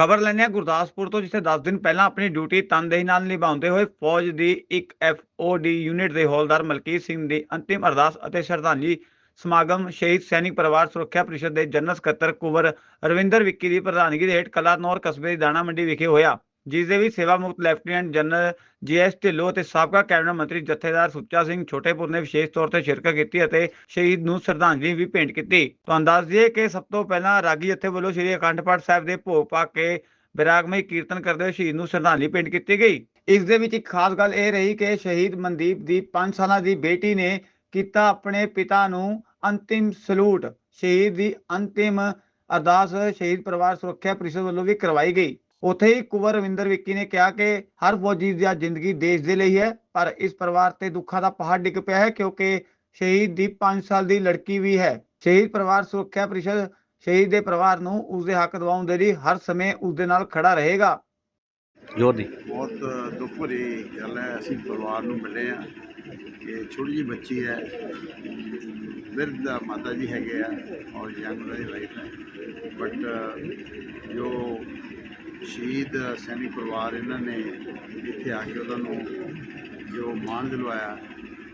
ਖਬਰ ਲੈਂਦੇ ਹਾਂ ਗੁਰਦਾਸਪੁਰ ਤੋਂ, ਜਿੱਥੇ 10 ਦਿਨ ਪਹਿਲਾਂ ਆਪਣੀ ਡਿਊਟੀ ਤਨਦੇਹੀ ਨਾਲ ਨਿਭਾਉਂਦੇ ਹੋਏ ਫੌਜ ਦੀ ਇੱਕ ਐਫਓਡੀ ਯੂਨਿਟ ਦੇ ਹੌਲਦਾਰ ਮਲਕੀਤ ਸਿੰਘ ਦੀ ਅੰਤਿਮ ਅਰਦਾਸ ਅਤੇ ਸ਼ਰਧਾਂਜਲੀ ਸਮਾਗਮ ਸ਼ਹੀਦ ਸੈਨਿਕ ਪਰਿਵਾਰ ਸੁਰੱਖਿਆ ਪਰਿਸ਼ਦ ਦੇ ਜਨਰਲ ਸਕੱਤਰ ਕੁਵਰ ਰਵਿੰਦਰ ਵਿੱਕੀ ਦੀ ਪ੍ਰਧਾਨਗੀ ਦੇ ਹੇਠ ਕਲਾਨੌਰ ਕਸਬੇ ਦੀ ਦਾਣਾ ਮੰਡੀ ਵਿਖੇ ਹੋਇਆ। ਜਿਸ ਦੇ ਵਿੱਚ ਸੇਵਾ ਮੁਕਤ ਲੈਫਟੀਨੈਂਟ ਜਨਰਲ ਜੀਐਸ ਢਿੱਲੋਂ ਅਤੇ ਸਾਬਕਾ ਕੈਬਨਿਟ ਮੰਤਰੀ ਜਥੇਦਾਰ ਸੁੱਚਾ ਸਿੰਘ ਛੋਟੇਪੁਰ ਨੇ ਵਿਸ਼ੇਸ਼ ਤੌਰ ਤੇ ਸ਼ਿਰਕਤ ਕੀਤੀ ਅਤੇ ਸ਼ਹੀਦ ਨੂੰ ਸ਼ਰਧਾਂਜਲੀ ਵੀ ਭੇਂਟ ਕੀਤੀ। ਤੁਹਾਨੂੰ ਦੱਸ ਦਈਏ ਕਿ ਸਭ ਤੋਂ ਪਹਿਲਾਂ ਰਾਗੀ ਜਥੇ ਵੱਲੋਂ ਸ੍ਰੀ ਅਖੰਡ ਪਾਠ ਸਾਹਿਬ ਦੇ ਭੋਗ ਪਾ ਕੇ ਵਿਰਾਗਮਈ ਕੀਰਤਨ ਕਰਦੇ ਹੋਏ ਸ਼ਹੀਦ ਨੂੰ ਸ਼ਰਧਾਂਜਲੀ ਭੇਂਟ ਕੀਤੀ ਗਈ। ਇਸ ਦੇ ਵਿੱਚ ਇੱਕ ਖਾਸ ਗੱਲ ਇਹ ਰਹੀ ਕਿ ਸ਼ਹੀਦ ਮਨਦੀਪ ਦੀ 5 ਸਾਲਾਂ ਦੀ ਬੇਟੀ ਨੇ ਕੀਤਾ ਆਪਣੇ ਪਿਤਾ ਨੂੰ ਅੰਤਿਮ ਸਲੂਟ। ਸ਼ਹੀਦ ਦੀ ਅੰਤਿਮ ਅਰਦਾਸ ਸ਼ਹੀਦ ਪਰਿਵਾਰ ਸੁਰੱਖਿਆ ਪ੍ਰੀਸ਼ਦ ਵੱਲੋਂ ਵੀ ਕਰਵਾਈ ਗਈ। ਉੱਥੇ ਹੀ ਕੁਵਰ ਰਵਿੰਦਰ ਵਿੱਕੀ ਨੇ ਕਿਹਾ ਕਿ ਹਰ ਫੌਜੀ ਦੀ ਜ਼ਿੰਦਗੀ ਦੇਸ਼ ਦੇ ਲਈ ਹੈ ਪਰ ਇਸ ਪਰਿਵਾਰ ਤੇ ਦੁੱਖਾਂ ਦਾ ਪਹਾੜ ਡਿੱਗ ਪਿਆ ਹੈ ਕਿਉਂਕਿ ਸ਼ਹੀਦ ਦੀ 5 ਸਾਲ ਦੀ ਲੜਕੀ ਵੀ ਹੈ। ਸ਼ਹੀਦ ਪਰਿਵਾਰ ਸੁਰੱਖਿਆ ਪ੍ਰੀਸ਼ਦ ਸ਼ਹੀਦ ਦੇ ਪਰਿਵਾਰ ਨੂੰ ਉਸ ਦੇ ਹੱਕ ਦਿਵਾਉਣ ਦੇ ਲਈ ਹਰ ਸਮੇਂ ਉਸ ਦੇ ਨਾਲ ਖੜਾ ਰਹੇਗਾ। ਜ਼ੋਰ ਦੀ। ਬਹੁਤ ਦੁੱਖ ਭਰੀ ਗੱਲ ਹੈ ਅਸੀਂ ਪਰਿਵਾਰ ਨੂੰ ਮਿਲੇ ਆ ਕਿ ਛੋਟੀ ਜਿਹੀ ਬੱਚੀ ਹੈ ਬਿਰਧ ਦਾ ਮਾਤਾ ਜੀ ਹੈਗੇ ਆ ਔਰ ਯੰਗ ਉਹਨਾਂ ਦੀ ਵਾਈਫ ਹੈ। ਬਟ ਜੋ ਸ਼ਹੀਦ ਸੈਨੀ ਪਰਿਵਾਰ ਇਹਨਾਂ ਨੇ ਇੱਥੇ ਆ ਕੇ ਉਹਨਾਂ ਨੂੰ ਜੋ ਮਾਣ ਦਿਲਵਾਇਆ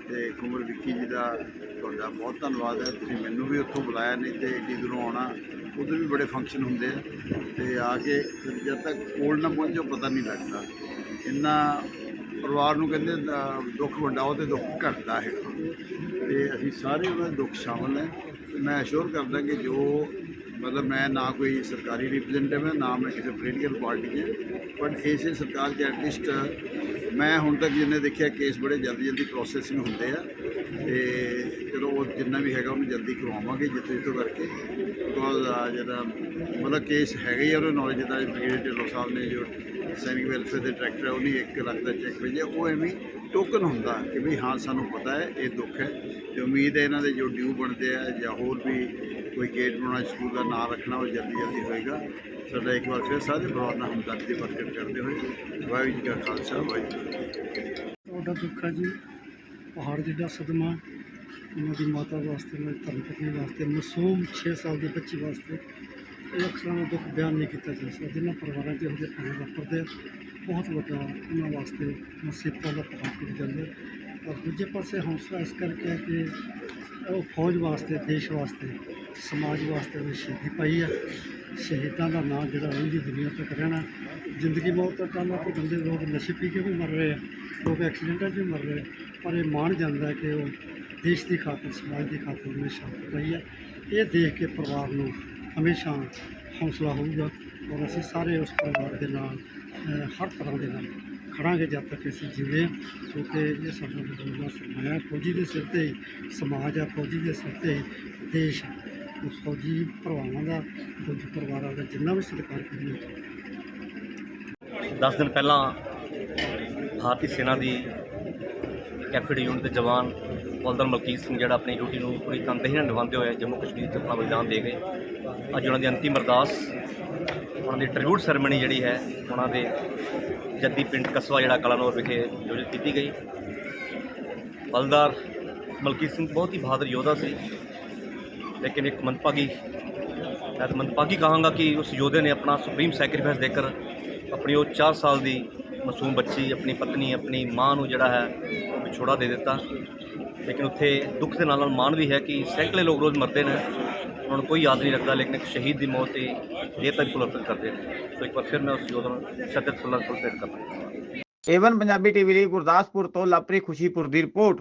ਤੇ ਕੁਮਰ ਵਿੱਕੀ ਜੀ ਦਾ ਤੁਹਾਡਾ ਬਹੁਤ ਧੰਨਵਾਦ ਹੈ। ਤੁਸੀਂ ਮੈਨੂੰ ਵੀ ਉੱਥੋਂ ਬੁਲਾਇਆ ਨਹੀਂ ਤੇ ਏਡੀ ਦੂਰੋਂ ਆਉਣਾ ਉਧਰ ਵੀ ਬੜੇ ਫੰਕਸ਼ਨ ਹੁੰਦੇ ਆ। ਤੇ ਆ ਕੇ ਜਦ ਤੱਕ ਕੋਲ ਨਾ ਪਹੁੰਚੋ ਪਤਾ ਨਹੀਂ ਲੱਗਦਾ। ਇੰਨਾ ਪਰਿਵਾਰ ਨੂੰ ਕਹਿੰਦੇ ਅ, ਦੁੱਖ ਵੰਡਾਓ ਤੇ ਦੁੱਖ ਘਟਦਾ ਹੈ। ਤੇ ਅਸੀਂ ਸਾਰੇ ਉਹਨਾਂ ਦੇ ਦੁੱਖ ਸ਼ਾਮਲ ਹੈ। ਤੇ ਮੈਂ ਅਸ਼ੋਰ ਕਰਦਾ ਕਿ ਜੋ ਮਤਲਬ ਮੈਂ ਨਾ ਕੋਈ ਸਰਕਾਰੀ ਰਿਪਰੈਜ਼ੈਂਟੇਟਿਵ ਹਾਂ, ਨਾ ਮੈਂ ਕਿਸੇ ਪੋਲੀਟੀਕਲ ਪਾਰਟੀ ਹਾਂ। ਬਟ ਇਸੇ ਸਰਕਾਰ ਦੇ ਐਟਲੀਸਟ ਮੈਂ ਹੁਣ ਤੱਕ ਜਿੰਨੇ ਦੇਖਿਆ ਕੇਸ ਬੜੇ ਜਲਦੀ ਜਲਦੀ ਪ੍ਰੋਸੈਸਿੰਗ ਹੁੰਦੇ ਆ। ਤੇ ਚਲੋ ਉਹ ਜਿੰਨਾ ਵੀ ਹੈਗਾ ਉਹਨੂੰ ਜਲਦੀ ਕਰਵਾਵਾਂਗੇ ਜਿੱਥੇ ਜਿੱਥੋਂ ਕਰਕੇ। ਬਿਕੋਜ਼ ਜਿਹੜਾ ਮਤਲਬ ਕੇਸ ਹੈਗਾ ਹੀ ਆ ਉਹਨੂੰ ਨੌਲੇਜ ਦਾ ਬ੍ਰਿਗੇਡੀਅਰ ਢਿੱਲੋਂ ਸਾਹਿਬ ਨੇ ਜੋ ਸੈਨਿਕ ਵੈਲਫੇਅਰ ਦੇ ਡਾਇਰੈਕਟਰ ਹੈ ਉਹਨੇ 1 ਲੱਖ ਦਾ ਚੈੱਕ ਭੇਜਿਆ। ਉਹ ਐਵੇਂ ਟੋਕਨ ਹੁੰਦਾ ਕਿ ਵੀ ਹਾਂ, ਸਾਨੂੰ ਪਤਾ ਹੈ, ਇਹ ਦੁੱਖ ਹੈ। ਤੇ ਉਮੀਦ ਹੈ ਇਹਨਾਂ ਦੇ ਜੋ ਡਿਊ ਬਣਦੇ ਆ ਜਾਂ ਹੋਰ ਵੀ ਕੋਈ ਗੇਟ ਬਣਾਉਣਾ ਸਕੂਲ ਦਾ ਨਾਮ ਰੱਖਣਾ ਉਹ ਜਲਦੀ ਜਲਦੀ ਹੋਏਗਾ। ਸਾਡਾ ਇੱਕ ਵਾਰ ਫਿਰ ਸਾਰੇ ਪਰਿਵਾਰ ਨਾਲ ਹਮਦਰਦੀ ਪ੍ਰਗਟ ਕਰਦੇ ਹੋਏ ਵਾਹਿਗੁਰੂ ਜੀ ਕਾ ਖਾਲਸਾ ਵਾਹਿਗੁਰੂ ਤੁਹਾਡਾ ਦੁੱਖ ਹੈ ਜੀ ਪਹਾੜ ਜਿੱਡਾ ਸਦਮਾ ਉਹਨਾਂ ਦੀ ਮਾਤਾ ਵਾਸਤੇ ਉਹਨਾਂ ਦੀ ਧਰਮ ਪਤਨੀ ਵਾਸਤੇ ਮਾਸੂਮ 6 ਸਾਲ ਦੇ ਬੱਚੇ ਵਾਸਤੇ ਇਹ ਅਕਸਰਾਂ ਦਾ ਦੁੱਖ ਬਿਆਨ ਨਹੀਂ ਕੀਤਾ ਜਾ ਸਕਦਾ। ਜਿਨ੍ਹਾਂ ਪਰਿਵਾਰਾਂ 'ਚ ਇਹੋ ਜਿਹੇ ਭਾਣੇ ਵਾਪਰਦੇ ਆ, ਬਹੁਤ ਵੱਡਾ ਉਹਨਾਂ ਵਾਸਤੇ ਮੁਸੀਬਤਾਂ ਦਾ ਪਹਾੜ ਟੁੱਟ ਜਾਂਦਾ ਔਰ ਦੂਜੇ ਪਾਸੇ ਹੌਸਲਾ ਇਸ ਕਰਕੇ ਕਿ ਉਹ ਫੌਜ ਵਾਸਤੇ ਦੇਸ਼ ਵਾਸਤੇ ਸਮਾਜ ਵਾਸਤੇ ਵੀ ਸ਼ਹੀਦੀ ਪਾਈ ਹੈ ਸ਼ਹੀਦਾਂ ਦਾ ਨਾਂ ਜਿਹੜਾ ਰਹਿੰਦੀ ਦੁਨੀਆ ਤੱਕ ਰਹਿਣਾ। ਜ਼ਿੰਦਗੀ ਮੌਤ ਤੱਕ ਕਾਲਾ ਕੋ ਬੰਦੇ ਲੋਕ ਨਸ਼ੇ ਪੀ ਕੇ ਵੀ ਮਰ ਰਹੇ ਆ। ਲੋਕ ਐਕਸੀਡੈਂਟਾਂ 'ਚ ਵੀ ਮਰ ਰਹੇ ਆ। ਪਰ ਇਹ ਮਾਣ ਜਾਂਦਾ ਕਿ ਉਹ ਦੇਸ਼ ਦੀ ਖਾਤਰ, ਸਮਾਜ ਦੀ ਖਾਤਰ ਉਹਨੇ ਸ਼ਹਾਦਤ ਪਾਈ ਹੈ ਇਹ ਦੇਖ ਕੇ ਪਰਿਵਾਰ ਨੂੰ ਹਮੇਸ਼ਾ ਹੌਸਲਾ ਹੋਊਗਾ ਔਰ ਅਸੀਂ ਸਾਰੇ ਉਸ ਪਰਿਵਾਰ ਦੇ ਨਾਲ ਹਰ ਤਰ੍ਹਾਂ ਦੇ ਨਾਲ ਖੜਾਂਗੇ ਜਦ ਤੱਕ ਅਸੀਂ ਜਿਉਂਦੇ ਹਾਂ। ਕਿਉਂਕਿ ਇਹ ਸਾਡਾ ਬਜ਼ੁਰਗਾਂ ਸਰਮਾਇਆ ਫੌਜੀ ਦੇ ਸਿਰ ਤੇ ਹੀ, ਸਮਾਜ ਹੈ ਫੌਜੀ ਦੇ ਸਿਰ ਤੇ ਹੀ, ਦੇਸ਼ ਹੈ ਫੌਜੀ ਭਰਾਵਾਂ ਦਾ ਫੌਜੀ ਪਰਿਵਾਰਾਂ ਦਾ ਜਿੰਨਾ ਵੀ ਸਤਿਕਾਰ ਕਰਨਾ 10 ਦਿਨ ਪਹਿਲਾਂ ਭਾਰਤੀ ਸੈਨਾ ਦੀ ਕੈਫੇਡ ਯੂਨਿਟ ਦੇ ਜਵਾਨ ਹੌਲਦਾਰ ਮਲਕੀਤ ਸਿੰਘ ਜਿਹੜਾ ਆਪਣੀ ਡਿਊਟੀ ਨੂੰ ਪੂਰੀ ਤਨਦੇਹੀ ਨਾਲ ਨਿਭਾਉਂਦੇ ਹੋਏ ਜੰਮੂ ਕਸ਼ਮੀਰ 'ਚ ਆਪਣਾ ਬਲੀਦਾਨ ਦੇ ਗਏ। ਅੱਜ ਉਹਨਾਂ ਦੀ ਅੰਤਿਮ ਅਰਦਾਸ, ਉਹਨਾਂ ਦੀ ਟ੍ਰਿਬਿਊਟ ਸੈਰੇਮਨੀ ਜਿਹੜੀ ਹੈ, ਉਹਨਾਂ ਦੇ ਜੱਦੀ ਪਿੰਡ ਕਸਬਾ ਜਿਹੜਾ ਕਲਾਨੌਰ ਵਿਖੇ ਆਯੋਜਿਤ ਕੀਤੀ ਗਈ। ਹੌਲਦਾਰ ਮਲਕੀਤ ਸਿੰਘ ਬਹੁਤ ਹੀ ਬਹਾਦਰ ਯੋਧਾ ਸੀ। ਲੇਕਿਨ ਇੱਕ ਮੰਦਭਾਗੀ, ਮੈਂ ਤਾਂ ਮੰਦਭਾਗੀ ਕਹਾਂਗਾ ਕਿ ਉਸ ਯੋਧੇ ਨੇ ਆਪਣਾ ਸੁਪਰੀਮ ਸੈਕਰੀਫਾਈਸ ਦੇकर ਆਪਣੀ ਉਹ 4 ਸਾਲ ਦੀ ਮਾਸੂਮ ਬੱਚੀ, ਆਪਣੀ ਪਤਨੀ, ਆਪਣੀ ਮਾਂ ਨੂੰ ਜਿਹੜਾ ਹੈ ਉਹ ਵਿਛੋੜਾ ਦੇ ਦਿੱਤਾ। ਲੇਕਿਨ ਉੱਥੇ ਦੁੱਖ ਦੇ ਨਾਲ ਨਾਲ ਮਾਣ ਵੀ ਹੈ ਕਿ ਸੈਂਕੜੇ ਲੋਕ ਰੋਜ਼ ਮਰਦੇ ਨੇ। ਉਹਨਾਂ ਨੂੰ ਕੋਈ ਯਾਦ ਨਹੀਂ ਰੱਖਦਾ, ਲੇਕਿਨ ਇੱਕ ਸ਼ਹੀਦ ਦੀ ਮੌਤ ਤੇ ਇਹ ਤੱਕ ਪੁਲਰਪਨ ਕਰਦੇ ਨੇ। ਸੋ ਇੱਕ ਵਾਰ ਫਿਰ ਮੈਂ ਉਸ ਯੋਧਾ ਨੂੰ ਸ਼ਤਿਤ ਪੁਲਰਪਨ ਕਰਦਾ ਏਵਨ ਪੰਜਾਬੀ ਟੀਵੀ ਲਈ ਗੁਰਦਾਸਪੁਰ ਤੋਂ ਲਾਪਰੀ ਖੁਸ਼ੀਪੁਰ ਦੀ ਰਿਪੋਰਟ।